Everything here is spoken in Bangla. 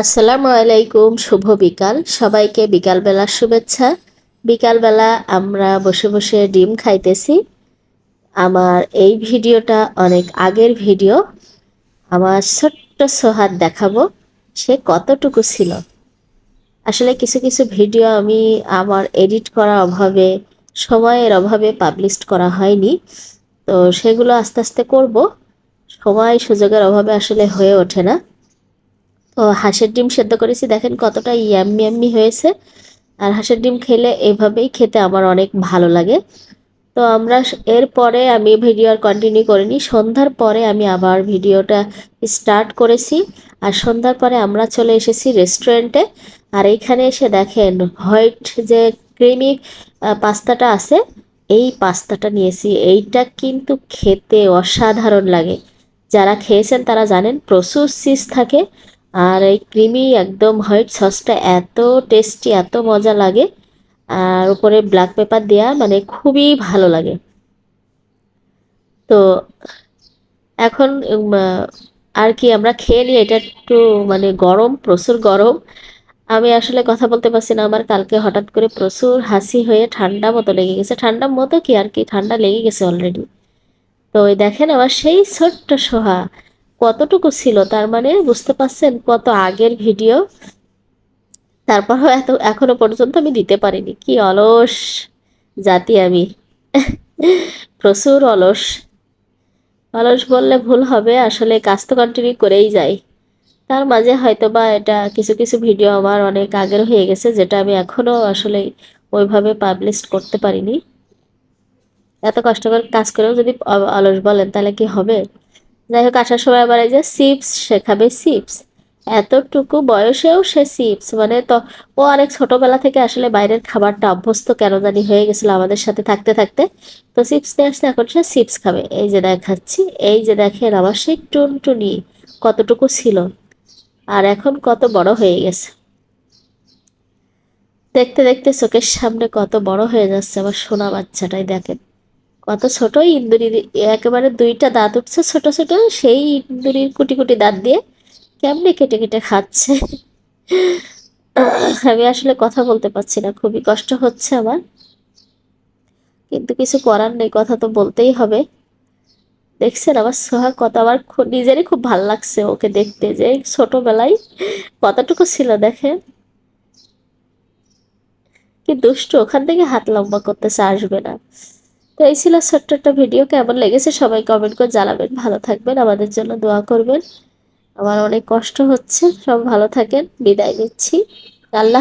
আসসালামু আলাইকুম, শুভ বিকাল। সবাইকে বিকালবেলার শুভেচ্ছা। বিকালবেলা আমরা বসে বসে ডিম খাইতেছি। আমার এই ভিডিওটা অনেক আগের ভিডিও। আমার ছোট্ট সোহাদ দেখাবো, সে কতটুকু ছিল। আসলে কিছু কিছু ভিডিও আমি আমার এডিট করার অভাবে, সময়ের অভাবে পাবলিশ করা হয়নি। তো সেগুলো আস্তে আস্তে করব। সময় সুযোগের অভাবে আসলে হয়ে ওঠে না। হাঁসের ডিম সেদ্ধ করেছি। দেখেন কতটা ইয়াম্মি ইয়াম্মি হয়েছে। আর হাঁসের ডিম খেলে এভাবেই খেতে আমার অনেক ভালো লাগে। তো আমরা এর পরে আমি ভিডিও আর কন্টিনিউ করিনি। সন্ধ্যার পরে আমি আবার ভিডিওটা স্টার্ট করেছি। আর সন্ধ্যার পরে আমরা চলে এসেছি রেস্টুরেন্টে আর এইখানে এসে দেখেন হোয়াইট যে ক্রিমি পাস্তাটা আছে, এই পাস্তাটা নিয়েছি। এইটা কিন্তু খেতে অসাধারণ লাগে। যারা খেয়েছেন তারা জানেন প্রচুর চিজ থাকে। আর এই ক্রিমি একদম হোয়াইট সসটা এত টেস্টি এত মজা লাগে। আর উপরে ব্ল্যাক পেপার দেওয়া মানে খুবই ভালো লাগে। তো এখন আর কি আমরা খেয়ে নিই, এটা একটু মানে গরম, প্রচুর গরম। আমি আসলে কথা বলতে পারছি না, আমার কালকে হঠাৎ করে প্রচুর হাসি হয়ে ঠান্ডা মতো লেগে গেছে। ঠান্ডা মতো কি আর কি? ঠান্ডা লেগে গেছে অলরেডি তো ওই দেখেন আমার সেই ছোট্ট সোহা কতটুকু ছিল, তার মানে বুঝতে পারছেন কত আগের ভিডিও? তারপরও এত, এখনও পর্যন্ত আমি দিতে পারিনি। কি অলস জাতি আমি। প্রচুর অলস। অলস বললে ভুল হবে, আসলে কাজ তো কন্টিনিউ করেই যাই। তার মাঝে হয়তো বা এটা কিছু কিছু ভিডিও আমার অনেক আগের হয়ে গেছে, যেটা আমি এখনও আসলে ওইভাবে পাবলিশ করতে পারিনি। এত কষ্ট করে কাজ করেও যদি অলস বলেন, তাহলে কি হবে? যাই হোক, আসার সময় আবার এই যে চিপস শেখাবে চিপস এতটুকু বয়সেও সে চিপস মানে তো ও অনেক ছোটবেলা থেকে আসলে বাইরের খাবারটা অভ্যস্ত কেন জানি হয়ে গেছিল আমাদের সাথে থাকতে থাকতে। তো চিপস নিয়ে আসতে এখন সে চিপস খাবে। এই যে দেখাচ্ছি, এই যে দেখেন আমার সেই টুনটুনি কতটুকু ছিল। আর এখন কত বড় হয়ে গেছে। দেখতে দেখতে চোখের সামনে কত বড় হয়ে যাচ্ছে আমার সোনা বাচ্চাটাই, দেখেন। কত ছোট ইন্দুরির একেবারে দুইটা দাঁত উঠছে ছোট ছোট, সেই ইন্দুরির কুটি কুটি দাঁত দিয়ে কেমনে কেটে কেটে খাচ্ছে? আমি আসলে কথা বলতে পারছি না, খুবই কষ্ট হচ্ছে আমার। কিন্তু কিছু করার নেই, কথা তো বলতেই হবে। দেখছেন আমার সোহাগ কত, আমার নিজেরই খুব ভালো লাগছে ওকে দেখতে যে ছোটবেলায় কতটুকু ছিল দেখেন। কি দুষ্ট, ওখান থেকে হাত লম্বা করতেছে, আসবে না। তো এই ছিল ছোট্ট একটা ভিডিও। কেমন লেগেছে সবাই কমেন্ট করে জানাবেন। ভালো থাকবেন, আমাদের জন্য দোয়া করবেন। আমার অনেক কষ্ট হচ্ছে। সব ভালো থাকেন। বিদায় নিচ্ছি। আল্লাহ